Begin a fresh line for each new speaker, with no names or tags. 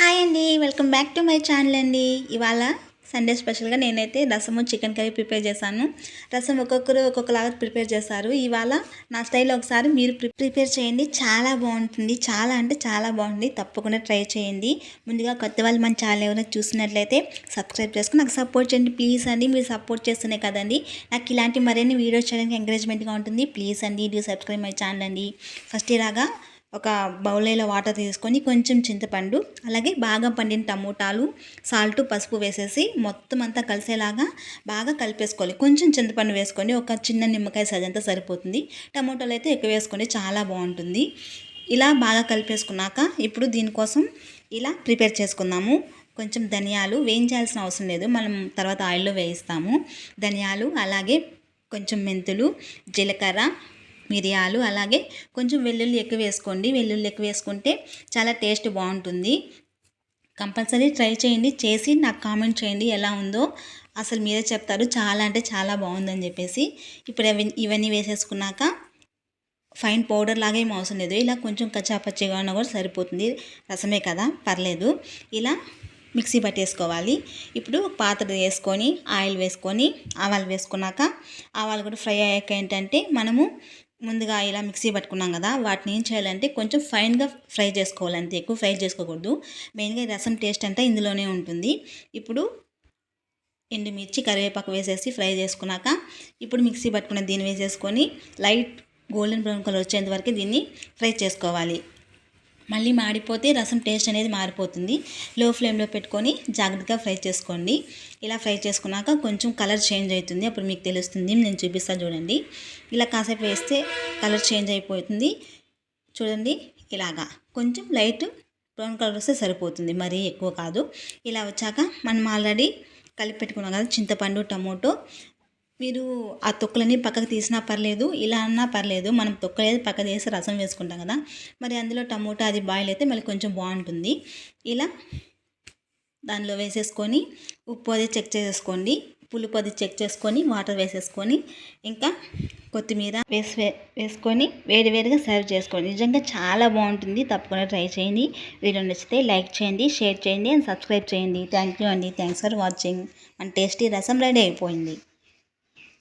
Hi అండి welcome back to my channel అండి. ఇవాళ సండే స్పెషల్గా నేనైతే రసము చికెన్ కర్రీ ప్రిపేర్ చేశాను. రసం ఒక్కొక్కరు ఒక్కొక్కలాగా ప్రిపేర్ చేస్తారు. ఇవాళ నా స్టైల్లో ఒకసారి మీరు ప్రిపేర్ చేయండి. చాలా బాగుంటుంది. చాలా అంటే చాలా బాగుంది. తప్పకుండా ట్రై చేయండి. ముందుగా కొత్త వాళ్ళు మన ఛానల్ ఎవరైనా చూసినట్లయితే సబ్స్క్రైబ్ చేసుకుని నాకు సపోర్ట్ చేయండి. ప్లీజ్ అండి మీరు సపోర్ట్ చేస్తున్నాయి కదండి. నాకు ఇలాంటి మరిన్ని వీడియోస్ చేయడానికి ఎంకరేజ్మెంట్గా ఉంటుంది. ప్లీజ్ అండి డూ సబ్స్క్రైబ్ మై ఛానల్ అండి. ఫస్ట్ ఇలాగా ఒక బౌలేలో వాటర్ తీసుకొని కొంచెం చింతపండు అలాగే బాగా పండిన టమోటాలు సాల్ట్ పసుపు వేసేసి మొత్తం అంతా కలిసేలాగా బాగా కలిపేసుకోవాలి. కొంచెం చింతపండు వేసుకొని ఒక చిన్న నిమ్మకాయ సజంతా సరిపోతుంది. టమోటాలు అయితే ఎక్కువ వేసుకొని చాలా బాగుంటుంది. ఇలా బాగా కలిపేసుకున్నాక ఇప్పుడు దీనికోసం ఇలా ప్రిపేర్ చేసుకుందాము. కొంచెం ధనియాలు వేయించాల్సిన అవసరం లేదు. మనం తర్వాత ఆయిల్లో వేయిస్తాము. ధనియాలు అలాగే కొంచెం మెంతులు జీలకర్ర మిరియాలు అలాగే కొంచెం వెల్లుల్లి ఎక్కువ వేసుకోండి. వెల్లుల్లి ఎక్కువ వేసుకుంటే చాలా టేస్ట్ బాగుంటుంది. కంపల్సరీ ట్రై చేయండి. చేసి నాకు కామెంట్ చేయండి ఎలా ఉందో. అసలు మీరే చెప్తారు. చాలా అంటే చాలా బాగుందని చెప్పేసి. ఇప్పుడు ఇవన్నీ వేసేసుకున్నాక ఫైన్ పౌడర్ లాగా ఏం అవసరం లేదు. ఇలా కొంచెం కచ్చాపచ్చిగా ఉన్నా కూడా సరిపోతుంది. రసమే కదా. పర్లేదు. ఇలా మిక్సీ పట్టేసుకోవాలి. ఇప్పుడు పాత్ర వేసుకొని ఆయిల్ వేసుకొని ఆవాలు వేసుకున్నాక ఆవాలు కూడా ఫ్రై అయ్యాక ఏంటంటే మనము ముందుగా ఇలా మిక్సీ పట్టుకున్నాం కదా వాటిని ఏం చేయాలంటే కొంచెం ఫైన్గా ఫ్రై చేసుకోవాలంతే. ఎక్కువ ఫ్రై చేసుకోకూడదు. మెయిన్గా రసం టేస్ట్ అంతా ఇందులోనే ఉంటుంది. ఇప్పుడు ఎండుమిర్చి కరివేపాకు వేసేసి ఫ్రై చేసుకున్నాక ఇప్పుడు మిక్సీ పట్టుకున్న దీన్ని వేసేసుకొని లైట్ గోల్డెన్ బ్రౌన్ కలర్ వచ్చేంత వరకు దీన్ని ఫ్రై చేసుకోవాలి. మళ్ళీ మాడిపోతే రసం టేస్ట్ అనేది మారిపోతుంది. లో ఫ్లేమ్లో పెట్టుకొని జాగ్రత్తగా ఫ్రై చేసుకోండి. ఇలా ఫ్రై చేసుకున్నాక కొంచెం కలర్ చేంజ్ అవుతుంది. అప్పుడు మీకు తెలుస్తుంది. నేను చూపిస్తాను చూడండి. ఇలా కాసేపు వేస్తే కలర్ చేంజ్ అయిపోతుంది. చూడండి. ఇలాగా. కొంచెం లైట్ బ్రౌన్ కలర్ వస్తే సరిపోతుంది. మరీ ఎక్కువ కాదు. ఇలా వచ్చాక మనం ఆల్రెడీ కలిపి పెట్టుకున్నాం కదా చింతపండు టమోటో మీరు ఆ తొక్కలని పక్కకు తీసినా పర్లేదు ఇలా అన్నా పర్లేదు మనం తొక్కలేదు పక్క తీసి రసం వేసుకుంటాం కదా. మరి అందులో టమోటా అది బాయిల్ అయితే మళ్ళీ కొంచెం బాగుంటుంది. ఇలా దానిలో వేసేసుకొని ఉప్పు అది చెక్ చేసేసుకోండి. పులుపు అది చెక్ చేసుకొని వాటర్ వేసేసుకొని ఇంకా కొత్తిమీర వేసి వేసుకొని వేడివేడిగా సర్వ్ చేసుకోండి. నిజంగా చాలా బాగుంటుంది. తప్పకుండా ట్రై చేయండి. వీడియో నచ్చితే లైక్ చేయండి షేర్ చేయండి అండ్ సబ్స్క్రైబ్ చేయండి. థ్యాంక్ యూ అండి. థ్యాంక్స్ ఫర్ వాచింగ్ మన టేస్టీ రసం రెడీ అయిపోయింది.